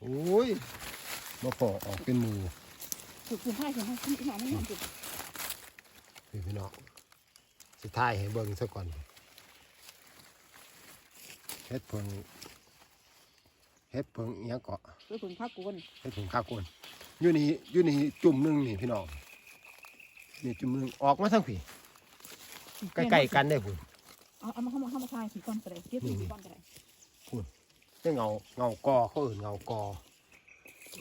โอ้ยมาปอกออกเป็นหมูถูกคุณให้คุณให้คุณหาไม่ยอมถูกพี่พี่น้องสิท้ายให้เบิ่งซะก่อนเฮ็ดเพิ่งเฮ็ดเพิ่งเอียงเกาะเพื่อคุณพักกวนเฮ็ดเพิ่งข้าวกวนอยู่นี่อยู่นี่จุ่มหนึงนี่พี่น้องนี่จุ่มหนึงออกมาทั้งพี่ใกล้ๆกันได้พุ่นเอาเอามาเข้ามาเข้ามาทายสีก้อนก็ได้เทียบสีก้อนก็ได้ ได้เงาเงากอเขาเอื่นเงากอ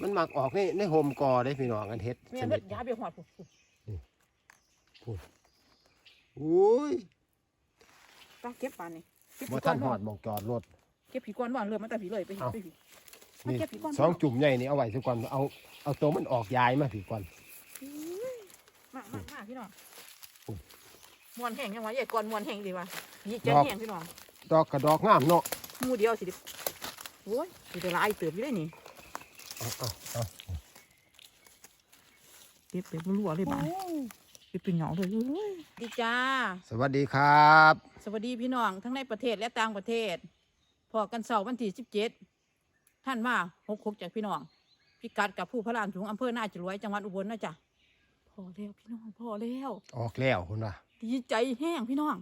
มันมักออกในในโฮมกอได้พี่น้องกันเฮ็ดแม่ชเลืนิอดดยาเบี้ยหอดผูกอุ้ยตาเก็บปานนี่เก็บบ่ผีก้ทัอนนหอดหมองจอดรถ เก็บผีก้อนบ่อนเริ่มมาแต่ผีเลยไปผีไปผีมานี่เก็บผีก้อน สองจุ่มใหญ่นี่เอาไว้ซะก่อนเอาเอาตัวมันออกยายมาผีก่อน มามามาพี่น้องอืมมวนแห้งยังวะใหญ่ก้อนมวนแห้งดีวะยี่เจนแห้งพี่น้องดอกกระดอกงามเนาะหมูเดียวสิดิ โอ้ยสิจะลายเติบอยู่เลยนี่เอาเอาเอาเก็บแบบรัวๆเลยบ้าเก็บเป็นเหงาเลยเอ้ยดีจ้า สวัสดีครับ สวัสดีพี่น้องทั้งในประเทศและต่างประเทศ พอกันเสาร์วันที่สิบเจ็ดท่านมาหกหกจากพี่น้อง พิกัดกับผู้พระรามสูงอำเภอหน้าจรวยจังหวัดอุบลนะจ๊ะพอแล้วพี่น้องพอแล้วออกแล้วคุณว่าดีใจแห้งพี่น้อง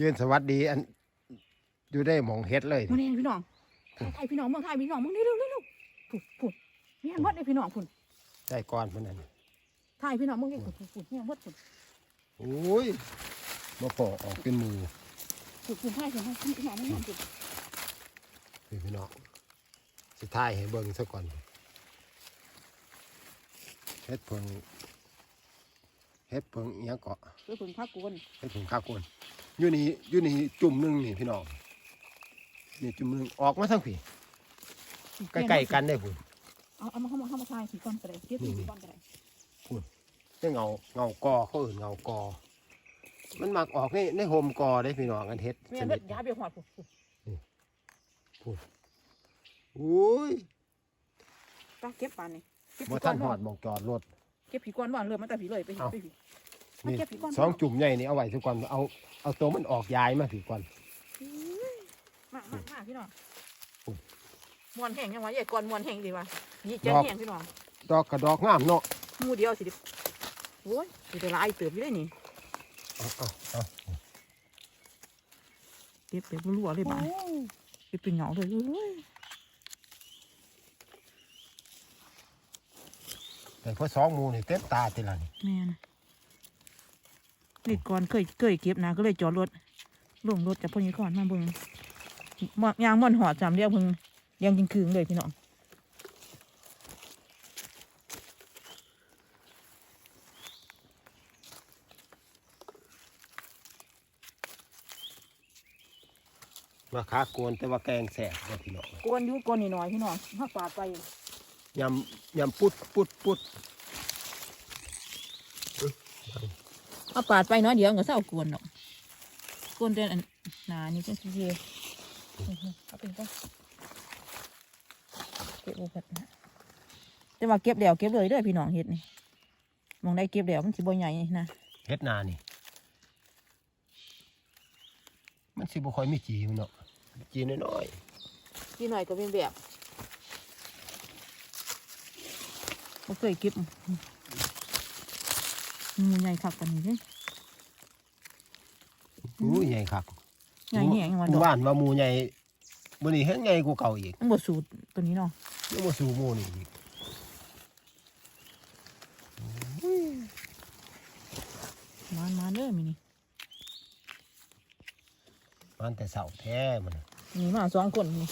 ยืนสวัสดีอันอยู่ได้หมองเฮ็ดเลยมื่อนี้พี่น้อง ไทยพี่น้องเมืองไทยพี่น้องเมืองนี้เร็วเร็วเร็วผุดผุดแม่งมดเลยพี่น้องผุดได้ก่อนเพิ่นนั่นไทยพี่น้องเมืองนี้ผุดผุดผุดแม่งมดผุดโอ้ยมาปอกออกเป็นหมูผุดผุดไทยพี่น้องพี่น้องไม่ยอมผุดพี่พี่น้องสิท้ายให้เบิ่งซะก่อนเฮ็ดเพิ่งเฮ็ดเพิ่งเอียงเกาะเพื่อผุดพักกวนเฮ็ดเพิ่งข้าวกวนอยู่นี่อยู่นี่จุ่มหนึงนี่พี่น้อง นี่จุ่มหนึงออกมาทั้งพี่ใกล้ๆกันได้พุ่นเอาเอามาเข้ามาเข้ามาทายสีก้อนก็ได้เทียบสีก้อนก็ได้ได้เงาเงากอเขาเอื่นเงากอ มันมักออกในในโฮมกอได้พี่น้องกันเฮ็ดแม่ชเลืนิอดดยาเบี้ยหอดผุดผุดอุ้ยตาเก็บปานนี่เก็บบ่ผีก้ทัอนนหบ่อดหมองจอดรถเก็บผีก้อนบ่อนเริ่มมาแต่ผีเลยไปผีเอาไปผีมานี่เก็บผีก้อนสองจุ่มใหญ่นี่เอาไว้ซะก่อนเอาเอาตัวมันออกยายมาผีก่อน มามามาพี่น้องอืมมวนแห้งยังวะใหญ่ก้อนมวนแห้งดีวะยี่เจนแห้งพี่น้องดอกกระดอกงามเนาะหมูเดียวสิดิโอ้ยสิจะลายเติบอยู่เลยนี่เอาเอาเอาเก็บแบบรัวๆเลยบ้าเก็บเป็นเหงาเลยเอ้ยแต่พอสองหมูนี่เต็มตาทีละนี่แม่นนี่ก่อนเคยเคยเก็บนะก็เลยจอดรถลงรถจากพ่อยี่ก่อนมาเบิ่งมา ยางม่อนหอดจำเรียกเพิ่งเรียังจริงคืนเลยพี่น้องราคากวนแต่ว่าแกงแสบเด้อพี่น้องกวนอยู่กวนนิดหน่อยพี่น้องถ้าปาดไปยำยำปุดปุดปุดเอาปาดไปเนาะเดี๋ยวก็เศร้ากวนหรอกกวนเดินอันหนานี่ก็คือ เอาไปก็เก็บอุปนะแต่ว่าเก็บแล้วเก็บเลยเด้อพี่น้องเห็ดนี่มองได้เก็บแล้วมันสิบ่ใหญ่นะเฮ็ดนานี่ มันสิบ่ค่อยมีจีมันเนาะจีน้อยพี่หน่อยก็เป็นแบบบ่เคยเก็บมันใหญ่คักกว่านี้เด้ๆอู้ใหญ่คัก ใหญ่แหงยังว่าหดมู่อกบ้านว่าหมูใหญ่มื้อนี้เฮ็ดใหญ่กว่าเก่าอีกมันบ่สูตรตัวนี้เนาะยังบ่สู่หมู่นี่อีกมามาเด้อมินี่มันแต่เสาแท้มันน่ะมีมาสองคนนี่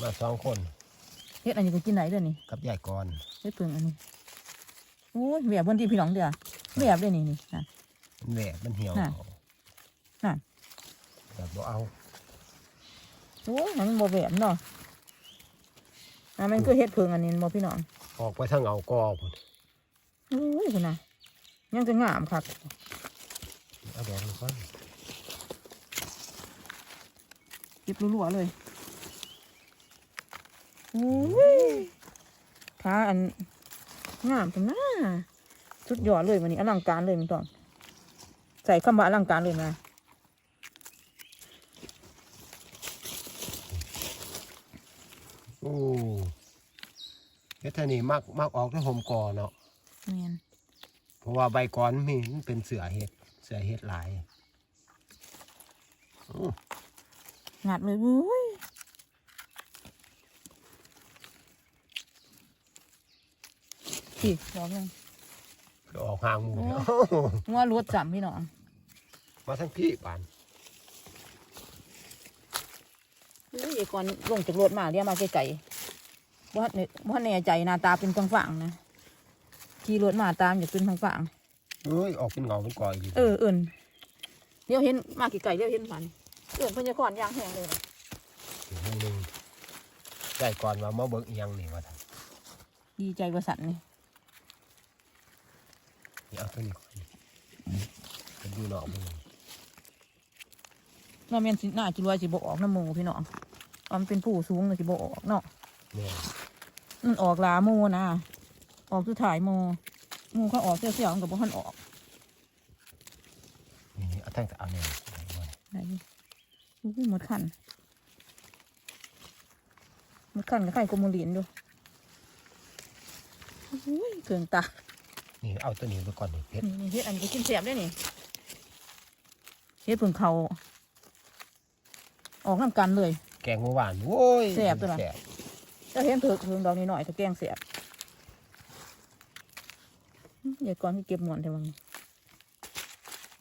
มาสองคนเฮ็ดอันนี้ก็กินไหนเด้อนี่กับยายกรเฮ็ดเพิ่งอันนี้โอ้ยแบบบนที่พี่น้องเด้อแบบเด้อนี่นี่นะมันแหวกมันเหี่ยวน่ะเขาน่ะ แบบบ่เอาโอ้ยมันบ่แบบเนาะอะมันคือเฮ็ดเพิ่งอันนี้บ่พี่น้องออกไปทางเอากอพุ่นโอ้ยคุณน่ะยังจะงามคักเอาดอกมันก่อนเก็บรัวๆเลยโอ้ยขาอันงามจังนะสุดยอดเลยวันนี้อลังการเลยมันต้องใส่คำว่าอลังการเลยนะ โอ้เฮ็ดเท่านี้มักมักออกในห่มกอเนาะแม่นเพราะว่าใบกอนมีมันเป็นเสือเห็ดเสือเห็ดหลายอู้งัดเลยวุ้ยพี่ดอกหนึงดอกหางหมูเนี่ยงัวรวดจัพี่น้องมาทั้งพี่ปาน เฮ้ยไอ้ก่อนลงจากรถมาเรียกมาไกลๆว่าว่าแน่ใจหน้าตาเป็นฟังฝังๆนะขี่รถมาตามอย่าเป็นฟังฝังเอ้ยออกเป็นเงาเป็นกอยอยู่ๆเออเอินเดี๋ยวเห็นมาไกลๆเดี๋ยวเห็นฝันเอินพญากรยางแห้งเลยนะอยู่ห้องหนึงได้ก่อนว่ามาเบิ่งอีหยังนี่ว่าท่านดีใจประสันนี่นี่เอาตัวนี้ก่อนเป็นอยู่นอกมึงน่าแม่นสิน่าจิรวยสิบออกน้ำหมูพี่น้อง เพราะมันเป็นผู้สูงเลยสิบออกเนาะเนี่ยมันออกลาโมนะออกคือถ่ายโมโมเขาออกเสี้ยวๆมันกับบ่ทันออกนี่นี่เอาทั้งแต่เอาเนี่ยได้บ่ไหนอู้หมดขันหมดขันกับไข่กลมลินดูอุ้ยเกินตานี่เอาตัวนี้ไปก่อนนี่เพชรนี่นี่เฮ็ดอันนี้ก็กินแสบได้นี่เฮ็ดเพิ่งเขาออกน้ำกันเลย แกงเมื่อวานโว้ยแซ่บตัวล่ะแซ่บจะเห็นเถิกเพิ่งดอกนี้หน่อยถ้าแกงแสบใหญ่ก่อนที่เก็บหมอนแต่วัง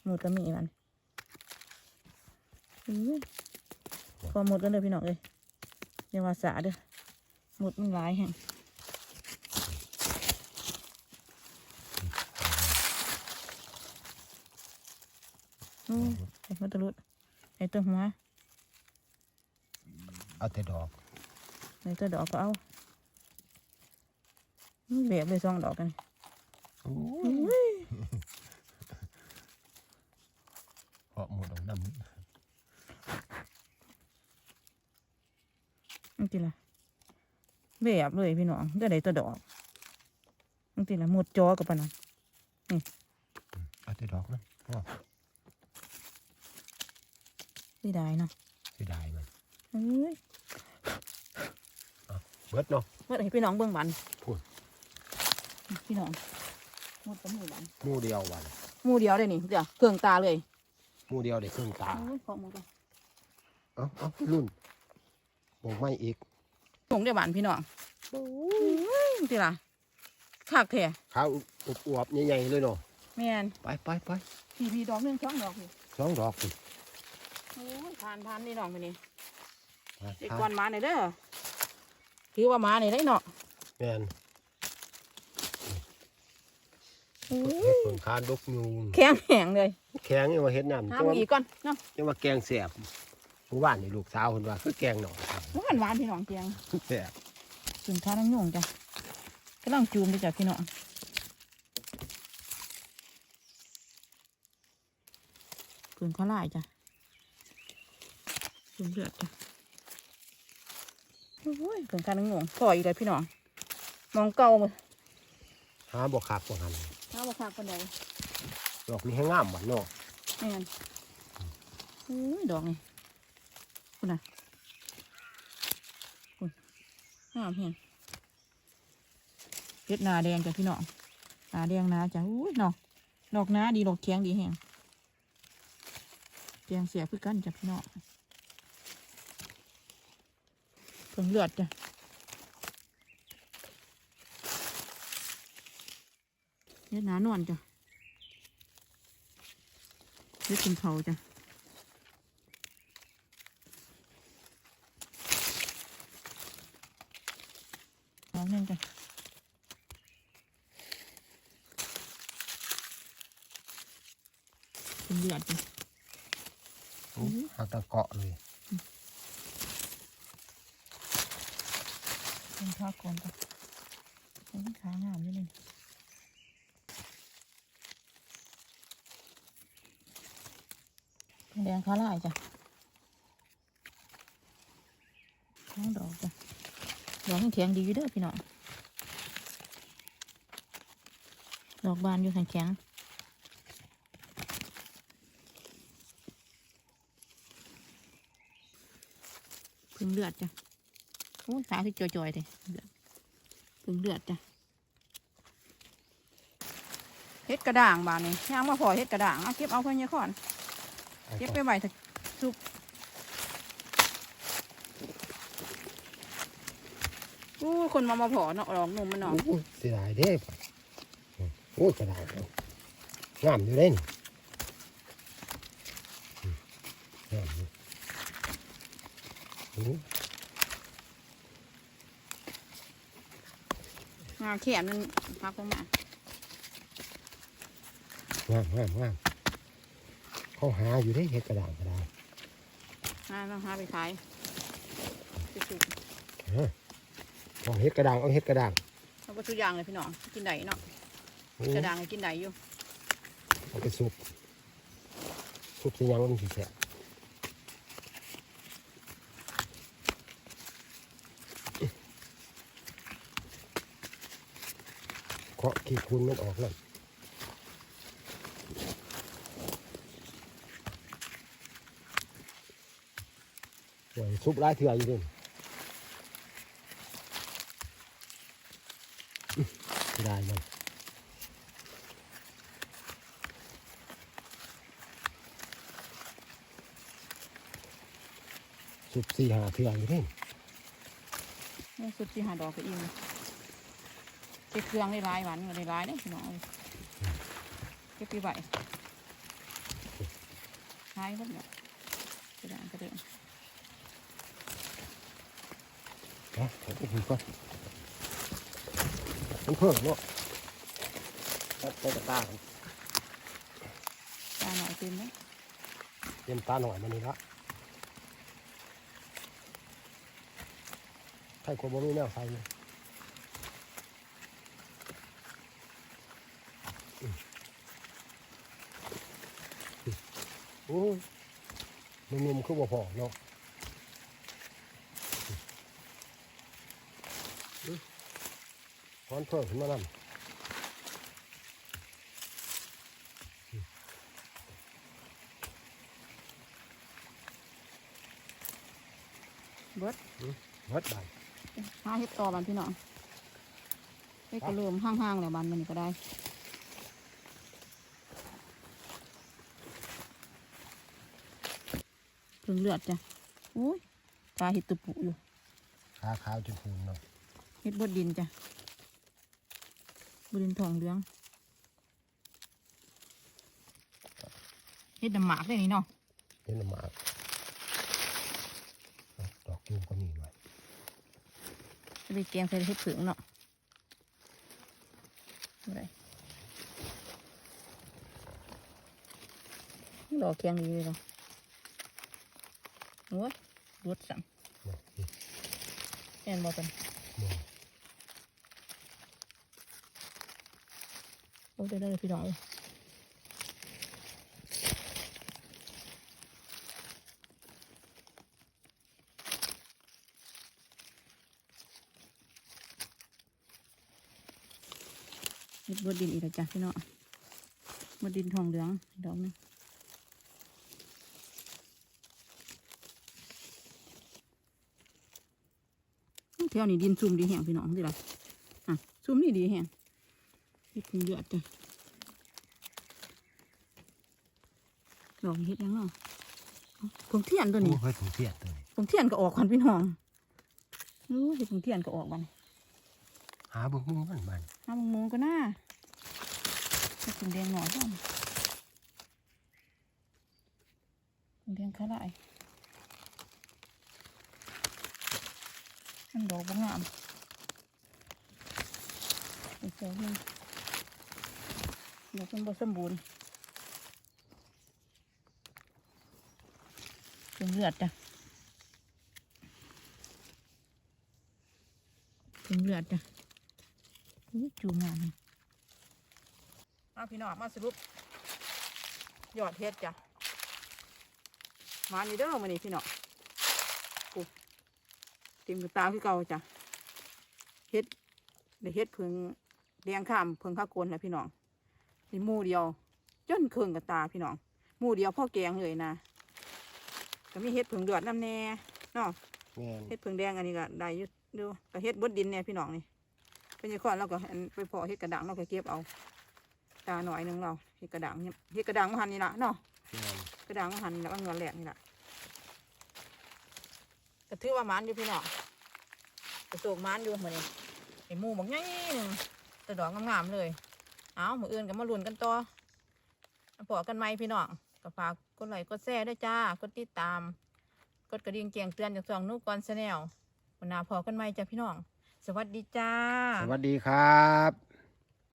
หมดก็มีมันอุ้ยพอหมดแล้วเด้อพี่น้องเอ้ยอย่าว่าสาเด้อหมดมันหลายแห่งอืมไอ้มัตะลุดไอ้ตัวหัว เอาแต่ดอกไอ้ตัวดอกก็เอาอืมแบบเลยสองดอกกันโอ้ยเพราะหมดดอกน้ำนี่ทีละแบบเลยพี่น้องได้ไดตัวดอกนี่ทีละหมดจอกับปะนะเอาแต่ดอกนะพ่อไม่ได้เนาะเสียดายมัน เอ้ยเบิดเนาะเมื่อไหร่พี่น้องเบิ่งบันพูดพี่น้องหมดกับหมูบันหมู่เดียววันหมูเดียวเลยนี่เดี๋ยวเครื่องตาเลยหมู่เดียวได้ครึ่งตาโอ้ยขอหมูกันเอาเอารุ่นบอกไม่อีกหงเดียวบันพี่น้องโอ้ยนี่ทีละขากแท้ขาวอวบๆใหญ่ๆเลยเนาะแม่นไปไปไปพี่พี่ดอกหนึ่งสองดอกพี่สองดอกสิโอ้ยทานทานนี่น้องไปนี่ไป เด็กทาก่อนนมาหน่อยเด้อถือว่ามาหน่อยได้เนาะแม่นโอ้เฮ็ยดผลคานดกยูงแข็งแข็งเลย แข็งยังว่าเฮ็ดน้ำน้ำจังว่าอีกก่อนเนาะจังว่าแกงแสบหมู่บ้านนี่ลูกสาวเพิ่นว่าคือแกงหน่อหวานหวานพี่น้องเจียงแสบกินข้าวน้ำยุ่งจ้ะกำลังจูมไปจ้ะพี่น้องกินข้าวลายจ้ะกินเลือดจ้ะโอ้ยกินข้าวน้ำยุ่งพออีกเลยพี่น้อง มองเก่ามือหาบ่คักบ่หันน้าบกคักคนใดดอกนี้ให้งามหวานเนาะแม่นโอ้ยดอกนี่คุณน่ะคุณงามเพียงเพชรนาแดงจ้ะพี่น้องนาแดงนาจ้ะอุ้ยดอกดอกนาดีดอกแข็งดีแห้งแกงเสียคือกันจ้ะพี่น้อง เพิ่งเลือดจ้ะเพชรนานวลจ้ะเพชรกินเขาจ้ะน้องหนึ่งจ้ะเป็นเดือดจ้ะโอ้หาตะเกาะเลย เป็นข้าวก่อนจ้ะเป็นขางามด้วยนี่แดงข้าวลายจ้ะน้องดอกจ้ะดอกแข็งดีอยู่เด้อพี่น้องดอกบานอยู่แข็งแข็งๆพึ่งเลือดจ้ะ โอ้ยขาคือจอยๆเลยเลือดพึ่งถึงเดือดจ้ะเฮ็ดกระด่างบานนี่ย่างมาพอเฮ็ดกระด่างเอาเก็บเอาเพื่อนยายขอนเก็บไปไว้ถ้าสุกอู้คนมามาพอเนาะลองหนุ่มมันเนาะโอ้ยเสียดายเด้โอ้ยกระดาษเอางามอยู่เล่นงามอยู่โอ้ย งาแขนมันพักลงมางามงามงามเขาหาอยู่ได้เห็ดกระดาษกระดาษหาต้องหาไปขายไปสุกเอาเห็ดกระดาษเอาเห็ดกระดาษเอาไปทุกอย่างเลยพี่น้องกินได้เนาะโอ้ยกระด่างให้กินได้อยู่เอาไปซุปซุปสิยังมันสิแสบ เคาะขี้คุณมันออกแล้วโอ้ยซุปร้ายเถื่ออยู่ดิอื้อได้มันสุบสี่หาเถื่อนอยู่นี่งสุดที่หาดอกก็อิ่ม เก็บเครื่องได้หลายหวานก็ได้หลายเด้พี่น้องเอ้ยเก็บไปใบขายหมดเนี่ยกระด่างกระเดื่องนะผมก็คุยก่อนมันเพิ่มเนาะครับใส่กระตาครับตาหน่อยเต็มเลยเตรียมตาหน่อยมานี่ละใช่กว่าบ่มีแนวใส่เลยอืมอืม โอ้ยนุ่มๆคือบ่พอเนาะอืมถอนเพิ่มขึ้นมานั่นเบิดเฮ็ดบานหาเฮ็ดต่อบันพี่น้องเฮ็ดก็เริ่มห้างๆแล้วบันมันนี่ก็ได้ ถึงเลือดจ้ะอุ้ยตาเห็ดตุปุอยู่ขาขาวจนพูนเนาะเฮ็ดบดดินจ้ะบดดินทองเหลืองเฮ็ดน้ำหมากได้นี่เนาะเห็นหมากดอกยูงก็มีด้วยจะไปแกงใส่เฮ็ดผึ่งเนาะอะไรดอกแกงดีเลยเนาะ โอ้ยรสสั่งแอนบอกกันโอ้ได้ได้พี่น้องเลยเฮ็ดบดดินอีกแล้วจ้ะพี่น้องบดดินทองเหลืองดอกนึง แถวนี้ดินซุ่มดีแห้งพี่น้องสิล่ะอะซุ่มนี่ดีแห้งเฮ็ดถึงเดือดจ้ะดอกเฮ็ดยังเนาะเอาผงเทียนตัวนี้โอ้เฮ้ยถุงเทียดตัวนี้ผงเทียนก็ออกควันพี่น้องโอ้เฮ็ดผงเทียนก็ออกบัดนหาเบิ่งมึงมันมันน้ำมงมงก็น่าเฮ็ดผงแดงหน่อยก่อนผงแดงขาลาย มันดอกบ่งามอีกสองหนึงดอกมันบ่สมบูรณ์เป็นเลือดจ้ะเป็นเลือดจ้ะอุ้ยจูงามเลยเอาพี่น้องมาสรุปยอดเฮ็ดจ้ะมานี่เด้อมานี่พี่น้อง เต็มกระตาคือเก่าจ้ะเฮ็ดได้เฮ็ดเพิงแดงข้ามเพิงข้าวโกนแหละพี่น้องนี่หมู่เดียวจนเคืองกระตาพี่น้องหมู่เดียวพ่อแกงเลยนะก็มีเฮ็ดเพิงเดือดน้ำแน่เนาะแม่นเฮ็ดเพิงแดงอันนี้ก็ได้อยู่ดูก็เฮ็ดบดดินเนี่ยพี่น้องนี่เป็นยังก่อนเราก็อันไปเพอเฮ็ดกระดังเราก็เก็บเอา ตาหน่อยหนึงเราเฮ็ดกระดังเนี่ยเฮ็ดกระดังมาหันนี่ละเนาะแม่นกระดังมาหันนี่ละก็เงินแหลกนี่ละ ก็ถือว่ามันอยู่พี่น้องกระโจกมันอยู่เหมือนนี้ไอ้หมูบอกง่ายแต่ดอกงามๆเลย เอาหมืออื่นก็มาลุ้นกันต่อพอกันไหมพี่น้องก็ฝากกดไลค์กดแชร์ด้วยจ้ากดติดตาม กดกระดิ่งแจ้งเตือนจากสองนุกรชาแนลวันน้าพอกันไหมจ้าพี่น้อง สวัสดีจ้า สวัสดีครับ